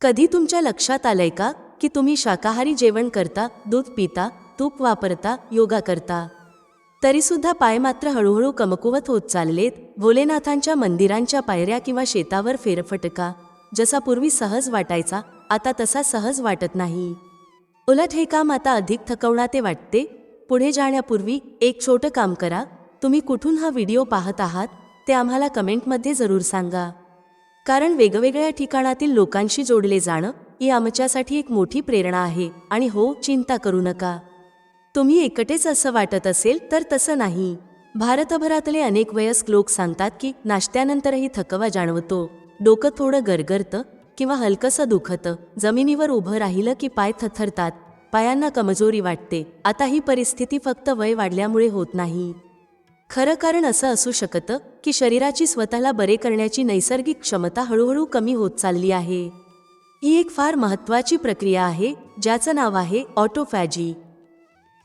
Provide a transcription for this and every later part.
कधी तुमच्या लक्षात आलंय का की तुम्ही शाकाहारी जेवण करता दूध पिता तूप वापरता योगा करता? तरीसुद्धा पाय मात्र हळूहळू कमकुवत होत चाललेत भोलेनाथांच्या मंदिरांच्या पायऱ्या किंवा शेतावर फेरफटका. जसा पूर्वी सहज वाटायचा आता तसा सहज वाटत नाही. उलट हे काम आता अधिक थकवणाते वाटते. पुढे जाण्यापूर्वी एक छोटं काम करा. तुम्ही कुठून हा व्हिडिओ पाहत आहात ते आम्हाला कमेंटमध्ये जरूर सांगा. कारण वेगवेगळ्या ठिकाणातील लोकांशी जोडले जाणं ही आमच्यासाठी एक मोठी प्रेरणा आहे. आणि हो चिंता करू नका. तुम्ही एकटेच असं वाटत असेल तर तसं नाही. भारतभरातले अनेक वयस्क लोक सांगतात की नाश्त्यानंतरही थकवा जाणवतो. डोकं थोडं गरगरतं किंवा हलकंसं दुखतं. जमिनीवर उभं राहिलं की पाय थथरतात पायांना कमजोरी वाटते. आता ही परिस्थिती फक्त वय वाढल्यामुळे होत नाही. खरं कारण असं असू शकतं की शरीराची स्वतःला बरे करण्याची नैसर्गिक क्षमता हळूहळू कमी होत चालली आहे. ही एक फार महत्त्वाची प्रक्रिया आहे ज्याचं नाव आहे ऑटोफॅजी.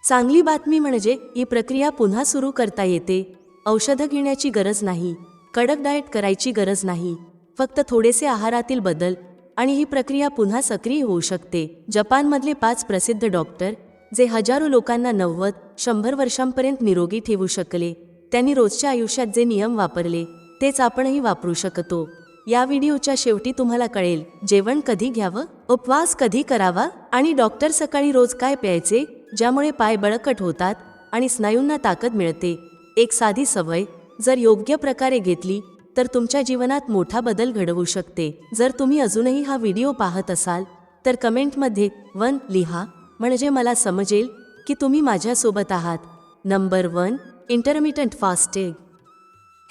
चांगली बातमी म्हणजे ही प्रक्रिया पुन्हा सुरू करता येते. औषधं घेण्याची गरज नाही कडक डाएट करायची गरज नाही फक्त थोडेसे आहारातील बदल आणि ही प्रक्रिया पुन्हा सक्रिय होऊ शकते. जपानमधले पाच प्रसिद्ध डॉक्टर जे हजारो लोकांना नव्वद शंभर वर्षांपर्यंत निरोगी ठेवू शकले त्यांनी रोजच्या आयुष्यात जे नियम वापरले तेच आपणही वापरू शकतो. या व्हिडिओच्या शेवटी तुम्हाला कळेल जेवण कधी घ्यावं उपवास कधी करावा आणि डॉक्टर सकाळी रोज काय प्यायचे ज्यामुळे पाय बळकट होतात आणि स्नायूंना ताकद मिळते. एक साधी सवय जर योग्य प्रकारे घेतली तर तुमच्या जीवनात मोठा बदल घडवू शकते. जर तुम्ही अजूनही हा व्हिडिओ पाहत असाल तर कमेंटमध्ये वन लिहा म्हणजे मला समजेल की तुम्ही माझ्यासोबत आहात. नंबर वन इंटरमिटंट फास्टिंग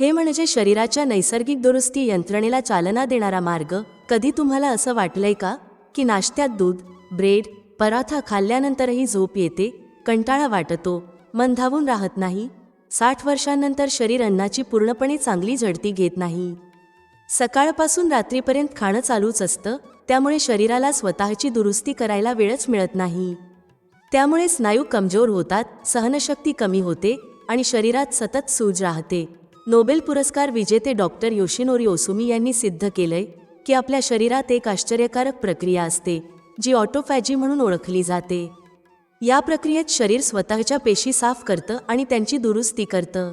हे म्हणजे शरीराच्या नैसर्गिक दुरुस्ती यंत्रणेला चालना देणारा मार्ग. कधी तुम्हाला असं वाटलंय का? की नाश्त्यात दूध ब्रेड पराठा खाल्ल्यानंतरही झोप येते कंटाळा वाटतो मन धावून राहत नाही? साठ वर्षांनंतर शरीर अन्नाची पूर्णपणे चांगली झडती घेत नाही. सकाळपासून रात्रीपर्यंत खाणं चालूच असतं त्यामुळे शरीराला स्वतःची दुरुस्ती करायला वेळच मिळत नाही. त्यामुळे स्नायू कमजोर होतात सहनशक्ती कमी होते आणि शरीरात सतत सूज राहते. नोबेल पुरस्कार विजेते डॉक्टर योशिनोरी ओसुमी यांनी सिद्ध केलंय की आपल्या शरीरात एक आश्चर्यकारक प्रक्रिया असते जी ऑटोफॅजी म्हणून ओळखली जाते. या प्रक्रियेत शरीर स्वतःच्या पेशी साफ करतं आणि त्यांची दुरुस्ती करतं.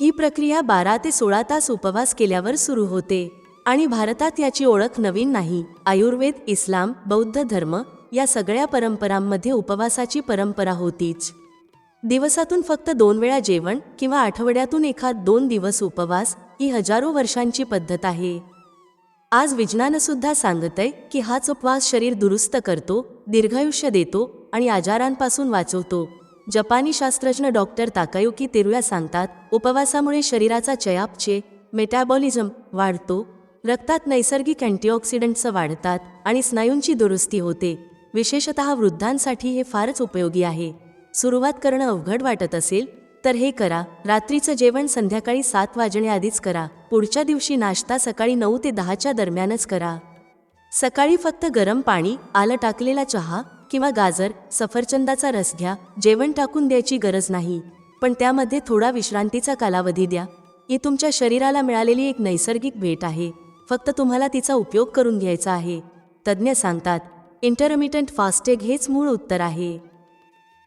ही प्रक्रिया बारा ते सोळा तास उपवास केल्यावर सुरू होते आणि भारतात याची ओळख नवीन नाही. आयुर्वेद इस्लाम बौद्ध धर्म या सगळ्या परंपरांमध्ये उपवासाची परंपरा होतीच. दिवसातून फक्त दोन वेळा जेवण किंवा आठवड्यातून एखाद दोन दिवस उपवास ही हजारो वर्षांची पद्धत आहे. आज विज्ञान सुद्धा सांगतंय की हाच उपवास शरीर दुरुस्त करतो दीर्घायुष्य देतो आणि आजारांपासून वाचवतो. जपानी शास्त्रज्ञ डॉक्टर ताकायुकी तेरुया सांगतात उपवासामुळे शरीराचा चयापचे मेटॅबॉलिझम वाढतो रक्तात नैसर्गिक अँटीऑक्सिडंट्स वाढतात आणि स्नायूंची दुरुस्ती होते. विशेषतः वृद्धांसाठी हे फारच उपयोगी आहे. सुरुवात करणं अवघड वाटत असेल तर हे करा. रात्रीचं जेवण संध्याकाळी सात वाजण्याआधीच करा. पुढच्या दिवशी नाश्ता सकाळी नऊ ते दहाच्या दरम्यानच करा. सकाळी फक्त गरम पाणी आलं टाकलेला चहा किंवा गाजर सफरचंदाचा रस घ्या. जेवण टाकून द्यायची गरज नाही. पण त्यामध्ये थोडा विश्रांतीचा कालावधी द्या. ही तुमच्या शरीराला मिळालेली एक नैसर्गिक भेट आहे. फक्त तुम्हाला तिचा उपयोग करून घ्यायचा आहे. तज्ज्ञ सांगतात इंटरमिटंट फास्टेग हेच मूळ उत्तर आहे.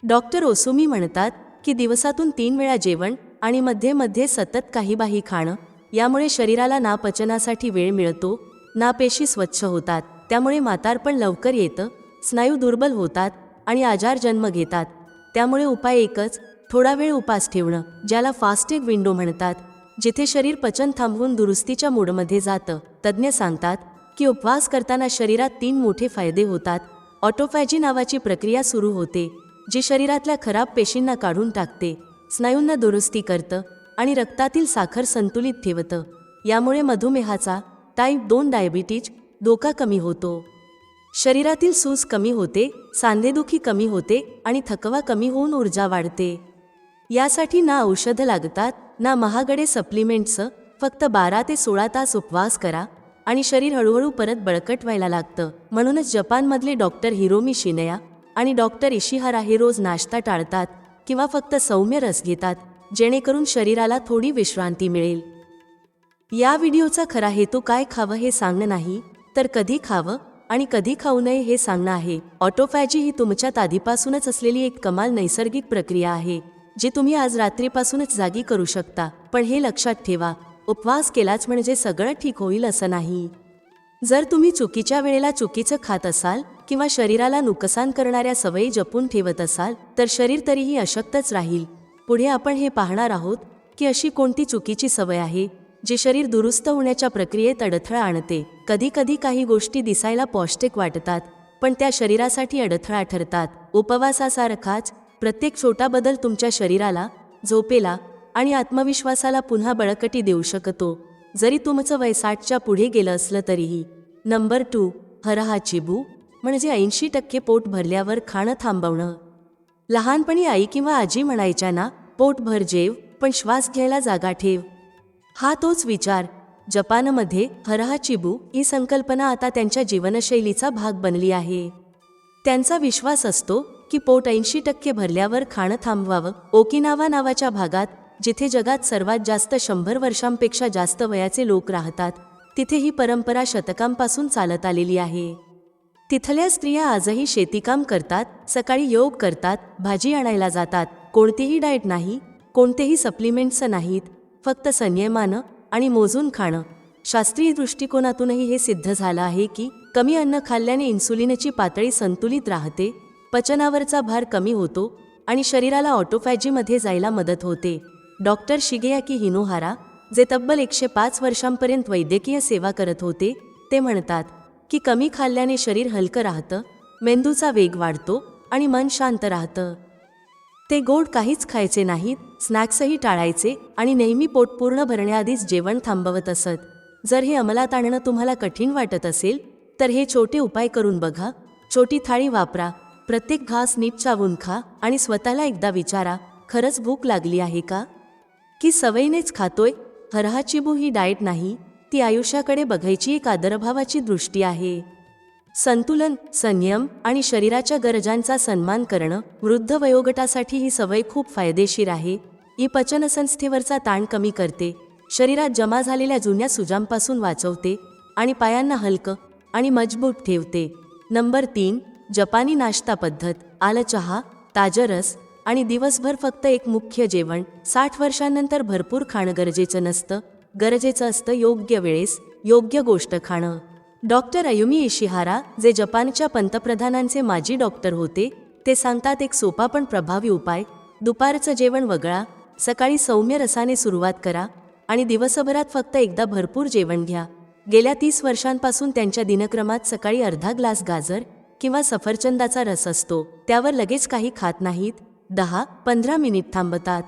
डॉक्टर ओसुमी म्हणतात की दिवसातून तीन वेळा जेवण आणि मध्ये मध्ये सतत काही बाही खाणं यामुळे शरीराला ना पचनासाठी वेळ मिळतो ना पेशी स्वच्छ होतात त्यामुळे म्हातारपण लवकर येतं स्नायू दुर्बल होतात आणि आजार जन्म घेतात. त्यामुळे उपाय एकच थोडा वेळ उपास ठेवणं ज्याला फास्टेग विंडो म्हणतात जिथे शरीर पचन थांबवून दुरुस्तीच्या मूडमध्ये जातं. तज्ज्ञ सांगतात की उपवास करताना शरीरात तीन मोठे फायदे होतात. ऑटोफॅजी नावाची प्रक्रिया सुरू होते. जी शरीरातल्या खराब पेशींना काढून टाकते स्नायूंना दुरुस्ती करतं आणि रक्तातील साखर संतुलित ठेवतं. यामुळे मधुमेहाचा टाईप दोन डायबिटीज धोका कमी होतो. शरीरातील सूज कमी होते सांधेदुखी कमी होते आणि थकवा कमी होऊन ऊर्जा वाढते. यासाठी ना औषधं लागतात ना महागडे सप्लिमेंट्सचं फक्त बारा ते सोळा तास उपवास करा आणि शरीर हळूहळू परत बळकट व्हायला लागतं. म्हणूनच जपानमधले डॉक्टर हिरोमी शिनया आणि डॉक्टर इशिहारा हे रोज नाश्ता टाळतात किंवा फक्त सौम्य रस घेतात जेणेकरून शरीराला थोडी विश्रांती मिळेल. या व्हिडिओचा खरा हेतू काय खावं हे सांगणं नाही तर कधी खावं आणि कधी खाऊ नये हे सांगणं आहे. ऑटोफॅजी ही तुमच्यात आधीपासूनच असलेली एक कमाल नैसर्गिक प्रक्रिया आहे जी तुम्ही आज रात्रीपासूनच जागी करू शकता पण हे लक्षात ठेवा उपवास केलाच म्हणजे सगळं ठीक होईल असं नाही. जर तुम्ही चुकीच्या वेळेला चुकीचं खात असाल किंवा शरीराला नुकसान करणाऱ्या सवयी जपून ठेवत असाल तर शरीर तरीही अशक्तच राहील. पुढे आपण हे पाहणार आहोत की अशी कोणती चुकीची सवय आहे जे शरीर दुरुस्त होण्याच्या प्रक्रियेत अडथळा आणते. कधी कधी काही गोष्टी दिसायला पौष्टिक वाटतात पण त्या शरीरासाठी अडथळा ठरतात. उपवासासारखाच प्रत्येक छोटा बदल तुमच्या शरीराला झोपेला आणि आत्मविश्वासाला पुन्हा बळकटी देऊ शकतो. जरी तुमचं वय साठच्या पुढे गेलं असलं तरीही. नंबर टू हरहा चिबू म्हणजे ऐंशी टक्के पोट भरल्यावर खाणं थांबवणं. लहानपणी आई किंवा आजी म्हणायच्या ना पोटभर जेव पण श्वास घ्यायला जागा ठेव. हा तोच विचार. जपानमध्ये हरहा चिबू ही संकल्पना आता त्यांच्या जीवनशैलीचा भाग बनली आहे. त्यांचा विश्वास असतो की पोट ऐंशी टक्के भरल्यावर खाणं थांबवावं. ओकिनावा नावाच्या भागात जिथे जगात सर्वात जास्त शंभर वर्षांपेक्षा जास्त वयाचे लोक राहतात तिथे ही परंपरा शतकांपासून चालत आलेली आहे. तिथल्या स्त्रिया आजही शेतीकाम करतात सकाळी योग करतात भाजी आणायला जातात. कोणतीही डाएट नाही कोणतेही सप्लिमेंट्स नाहीत फक्त संयमानं आणि मोजून खाणं. शास्त्रीय दृष्टिकोनातूनही हे सिद्ध झालं आहे की कमी अन्न खाल्ल्याने इन्सुलिनची पातळी संतुलित राहते पचनावरचा भार कमी होतो आणि शरीराला ऑटोफॅजीमध्ये जायला मदत होते. डॉक्टर शिगेयाकी हिनोहारा जे तब्बल एकशे पाच वर्षांपर्यंत वैद्यकीय सेवा करत होते ते म्हणतात की कमी खाल्ल्याने शरीर हलकं राहतं मेंदूचा वेग वाढतो आणि मन शांत राहतं. ते गोड काहीच खायचे नाहीत स्नॅक्सही टाळायचे आणि नेहमी पोट पूर्ण भरण्याआधीच जेवण थांबवत असत. जर हे अंमलात आणणं तुम्हाला कठीण वाटत असेल तर हे छोटे उपाय करून बघा. छोटी थाळी वापरा. प्रत्येक घास नीट चावून खा आणि स्वतःला एकदा विचारा खरंच भूक लागली आहे का? की सवयीनेच खातोय? हरहाचिबू ही डाएट नाही. ती आयुष्याकडे बघायची एक आदरभावाची दृष्टी आहे. संतुलन संयम आणि शरीराच्या गरजांचा सन्मान करणं वृद्ध वयोगटासाठी ही सवय खूप फायदेशीर आहे. ही पचनसंस्थेवरचा ताण कमी करते शरीरात जमा झालेल्या जुन्या सुजांपासून वाचवते आणि पायांना हलकं आणि मजबूत ठेवते. नंबर तीन जपानी नाश्ता पद्धत आलं चहा ताजरस आणि दिवसभर फक्त एक मुख्य जेवण साठ वर्षांनंतर भरपूर खाणं गरजेचं नसतं. गरजेचं असतं योग्य वेळेस योग्य गोष्ट खाणं. डॉक्टर अयुमी इशिहारा जे जपानच्या पंतप्रधानांचे माजी डॉक्टर होते ते सांगतात एक सोपा पण प्रभावी उपाय दुपारचं जेवण वगळा सकाळी सौम्य रसाने सुरुवात करा आणि दिवसभरात फक्त एकदा भरपूर जेवण घ्या. गेल्या तीस वर्षांपासून त्यांच्या दिनक्रमात सकाळी अर्धा ग्लास गाजर किंवा सफरचंदाचा रस असतो त्यावर लगेच काही खात नाहीत दहा पंधरा मिनिट थांबतात.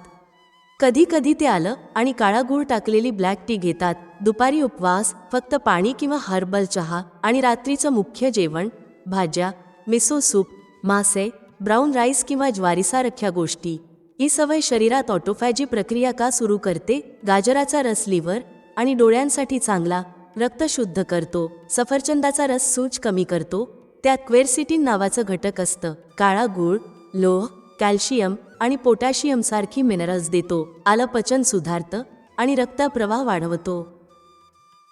कधी कधी ते आलं आणि काळा गूळ टाकलेली ब्लॅक टी घेतात. दुपारी उपवास फक्त पाणी किंवा हर्बल चहा आणि रात्रीचं मुख्य जेवण भाज्या मिसो सूप मासे ब्राऊन राईस किंवा ज्वारीसारख्या गोष्टी. ही सवय शरीरात ऑटोफॅजी प्रक्रिया का सुरू करते? गाजराचा रस लिव्हर आणि डोळ्यांसाठी चांगला रक्त शुद्ध करतो. सफरचंदाचा रस सूज कमी करतो. त्यात क्वेरसिटीन नावाचं घटक असतं. काळा गूळ लोह कॅल्शियम आणि पोटॅशियम सारखी मिनरल्स देतो. आलपचन सुधारतं आणि रक्तप्रवाह वाढवतो.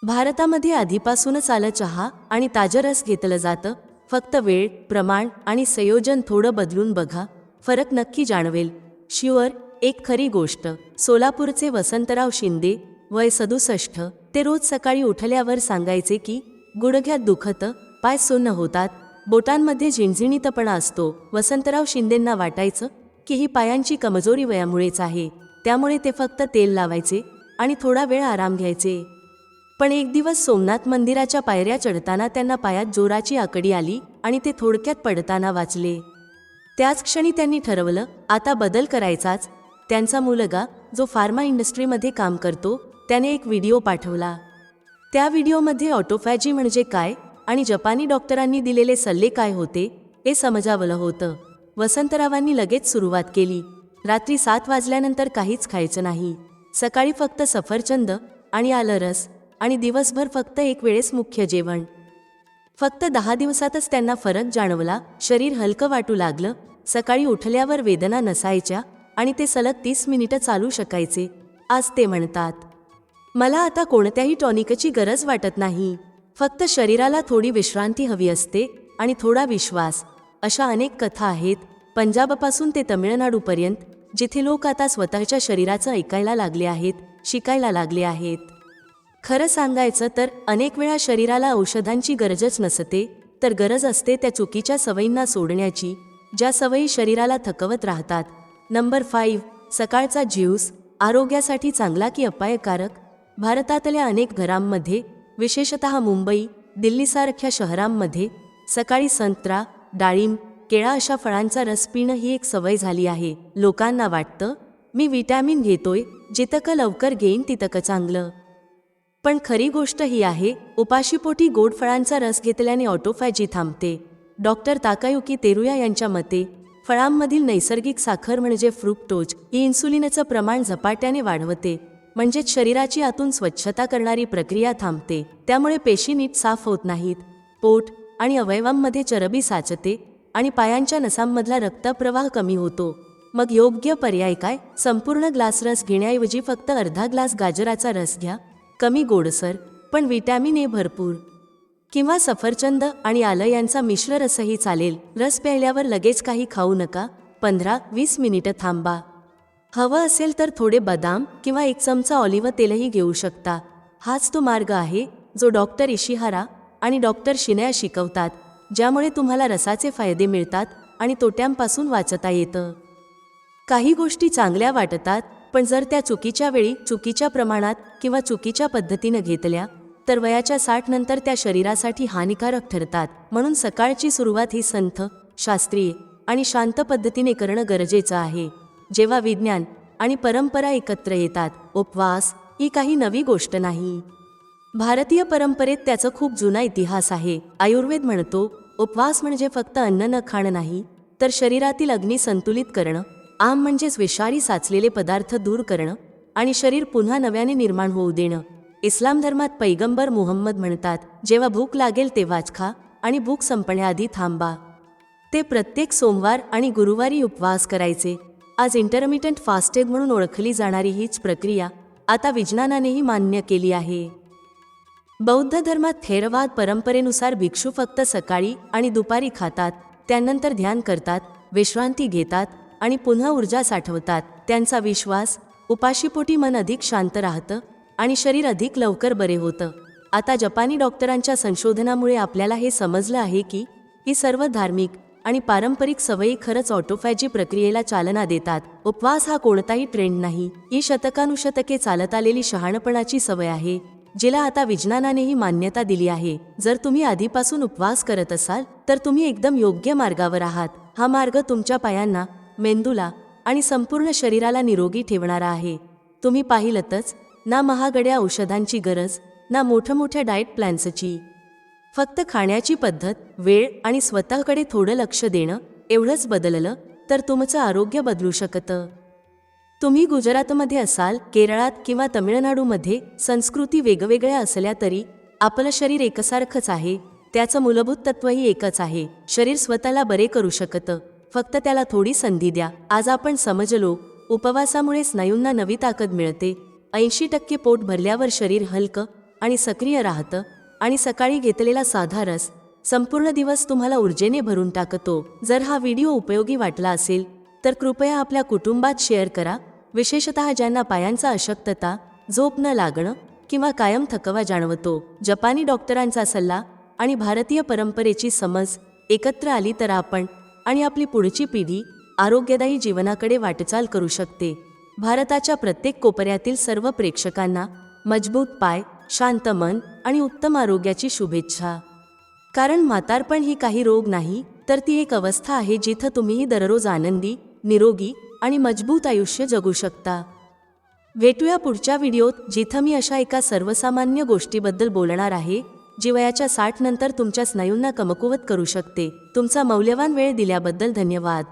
भारतामध्ये आधीपासूनच आलं चहा आणि ताजं रस घेतलं जातं. फक्त वेळ प्रमाण आणि संयोजन थोडं बदलून बघा. फरक नक्की जाणवेल. शिवर एक खरी गोष्ट. सोलापूरचे वसंतराव शिंदे वय सदुसष्ट ते रोज सकाळी उठल्यावर सांगायचे की गुडघ्यात दुखतं पाय सुन्न होतात बोटांमध्ये झिणझिणीतपणा असतो. वसंतराव शिंदेंना वाटायचं की ही पायांची कमजोरी वयामुळेच आहे. त्यामुळे ते फक्त तेल लावायचे आणि थोडा वेळ आराम घ्यायचे. पण एक दिवस सोमनाथ मंदिराच्या पायऱ्या चढताना त्यांना पायात जोराची आकडी आली आणि ते थोडक्यात पडताना वाचले. त्याच क्षणी त्यांनी ठरवलं आता बदल करायचाच. त्यांचा मुलगा जो फार्मा इंडस्ट्रीमध्ये काम करतो त्याने एक व्हिडिओ पाठवला. त्या व्हिडिओमध्ये ऑटोफॅजी म्हणजे काय आणि जपानी डॉक्टरांनी दिलेले सल्ले काय होते हे समजावलं होतं. वसंतरावांनी लगेच सुरुवात केली. रात्री सात वाजल्यानंतर काहीच खायचं नाही. सकाळी फक्त सफरचंद आणि आलरस आणि दिवसभर फक्त एक वेळेस मुख्य जेवण. फक्त दहा दिवसातच त्यांना फरक जाणवला शरीर हलकं वाटू लागलं सकाळी उठल्यावर वेदना नसायच्या आणि ते सलग तीस मिनिटं चालू शकायचे आज ते म्हणतात. मला आता कोणत्याही टॉनिकची गरज वाटत नाही. फक्त शरीराला थोडी विश्रांती हवी असते आणि थोडा विश्वास अशा अनेक कथा आहेत पंजाबपासून ते तमिळनाडूपर्यंत जिथे लोक आता स्वतःच्या शरीराचं ऐकायला लागले आहेत शिकायला लागले आहेत. खरं सांगायचं तर अनेक वेळा शरीराला औषधांची गरजच नसते तर गरज असते त्या चुकीच्या सवयींना सोडण्याची ज्या सवयी शरीराला थकवत राहतात. नंबर फाईव्ह सकाळचा ज्यूस आरोग्यासाठी चांगला की अपायकारक? भारतातल्या अनेक घरांमध्ये विशेषत मुंबई दिल्लीसारख्या शहरांमध्ये सकाळी संत्रा डाळिंब केळा अशा फळांचा रस पिणं ही एक सवय झाली आहे. लोकांना वाटतं मी विटॅमिन घेतोय जितकं लवकर घेईन तितकं चांगलं. पण खरी गोष्ट ही आहे उपाशीपोटी गोड फळांचा रस घेतल्याने ऑटोफॅजी थांबते. डॉक्टर ताकायुकी तेरुया यांच्या मते फळांमधील नैसर्गिक साखर म्हणजे फ्रुक्टोज ही इन्सुलिनचं प्रमाण झपाट्याने वाढवते म्हणजेच शरीराची आतून स्वच्छता करणारी प्रक्रिया थांबते त्यामुळे पेशी नीट साफ होत नाहीत. पोट आणि अवयवांमध्ये चरबी साचते आणि पायांच्या नसांमधला रक्तप्रवाह कमी होतो. मग योग्य पर्याय काय? संपूर्ण ग्लास रस घेण्याऐवजी फक्त अर्धा ग्लास गाजराचा रस घ्या. कमी गोडसर पण विटॅमिन ए भरपूर. किंवा सफरचंद आणि आलं यांचा मिश्र रसही चालेल. रस प्यायल्यावर लगेच काही खाऊ नका. पंधरा वीस मिनिटं थांबा. हवं असेल तर थोडे बदाम किंवा एक चमचा ऑलिव्ह तेलही घेऊ शकता. हाच तो मार्ग आहे जो डॉक्टर इशिहारा आणि डॉक्टर शिनया शिकवतात ज्यामुळे तुम्हाला रसाचे फायदे मिळतात आणि तोट्यांपासून वाचता येतं. काही गोष्टी चांगल्या वाटतात पण जर त्या चुकीच्या वेळी चुकीच्या प्रमाणात किंवा चुकीच्या पद्धतीनं घेतल्या तर वयाच्या साठ नंतर त्या शरीरासाठी हानिकारक ठरतात. म्हणून सकाळची सुरुवात ही संथ शास्त्रीय आणि शांत पद्धतीने करणं गरजेचं आहे. जेव्हा विज्ञान आणि परंपरा एकत्र येतात उपवास ही काही नवी गोष्ट नाही. भारतीय परंपरेत त्याचा खूप जुना इतिहास आहे. आयुर्वेद म्हणतो उपवास म्हणजे फक्त अन्न न खाणं नाही तर शरीरातील अग्नी संतुलित करणं आम म्हणजेच विषारी साचलेले पदार्थ दूर करणं आणि शरीर पुन्हा नव्याने निर्माण होऊ देणं. इस्लाम धर्मात पैगंबर मुहम्मद म्हणतात जेव्हा भूक लागेल तेव्हाच खा आणि भूक संपण्याआधी थांबा. ते प्रत्येक सोमवार आणि गुरुवारी उपवास करायचे. आज इंटरमिटंट फास्टेग म्हणून ओळखली जाणारी हीच प्रक्रिया आता विज्ञानानेही मान्य केली आहे. बौद्ध धर्मात थेरवाद परंपरेनुसार भिक्षू फक्त सकाळी आणि दुपारी खातात त्यानंतर ध्यान करतात विश्रांती घेतात आणि पुन्हा ऊर्जा साठवतात. त्यांचा विश्वास उपाशीपोटी मन अधिक शांत राहतं आणि शरीर अधिक लवकर बरे होतं. आता जपानी डॉक्टरांच्या संशोधनामुळे आपल्याला हे समजलं आहे की ही सर्व धार्मिक आणि पारंपरिक सवयी खरंच ऑटोफॅजी प्रक्रियेला चालना देतात. उपवास हा कोणताही ट्रेंड नाही ही शतकानुशतके चालत आलेली शहाणपणाची सवय आहे. जिला आता विज्ञानानेही मान्यता दिली आहे. जर तुम्ही आधीपासून उपवास करत असाल तर तुम्ही एकदम योग्य मार्गावर आहात. हा मार्ग तुमच्या पायांना मेंदूला आणि संपूर्ण शरीराला निरोगी ठेवणारा आहे. तुम्ही पाहिलंतच ना महागड्या औषधांची गरज ना मोठ्या मोठ्या डाएट प्लॅन्सची. फक्त खाण्याची पद्धत वेळ आणि स्वतःकडे थोडं लक्ष देणं एवढंच बदललं तर तुमचं आरोग्य बदलू शकतं. तुम्ही गुजरातमध्ये असाल केरळात किंवा तमिळनाडूमध्ये संस्कृती वेगवेगळ्या असल्या तरी आपलं शरीर एकसारखंच आहे. त्याचं मूलभूत तत्वही एकच आहे. शरीर स्वतःला बरे करू शकतं. फक्त त्याला थोडी संधी द्या. आज आपण समजलो उपवासामुळे स्नायूंना नवी ताकद मिळते. ऐंशी टक्के पोट भरल्यावर शरीर हलकं आणि सक्रिय राहतं आणि सकाळी घेतलेला साधा रस संपूर्ण दिवस तुम्हाला ऊर्जेने भरून टाकतो. जर हा व्हिडिओ उपयोगी वाटला असेल तर कृपया आपल्या कुटुंबात शेअर करा. विशेषतः ज्यांना पायांचा अशक्तता झोप न लागणं किंवा कायम थकवा जाणवतो. जपानी डॉक्टरांचा सल्ला आणि भारतीय परंपरेची समज एकत्र आली तर आपण आणि आपली पुढची पिढी आरोग्यदायी जीवनाकडे वाटचाल करू शकते. भारताच्या प्रत्येक कोपऱ्यातील सर्व प्रेक्षकांना मजबूत पाय शांत मन आणि उत्तम आरोग्याची शुभेच्छा. कारण म्हातारपण ही काही रोग नाही तर ती एक अवस्था आहे जिथं तुम्हीही दररोज आनंदी निरोगी आणि मजबूत आयुष्य जगू शकता. भेटूया पुढच्या व्हिडिओत जिथं मी अशा एका सर्वसामान्य गोष्टीबद्दल बोलणार आहे जी वयाच्या साठ नंतर तुमच्या स्नायूंना कमकुवत करू शकते. तुमचा मौल्यवान वेळ दिल्याबद्दल धन्यवाद.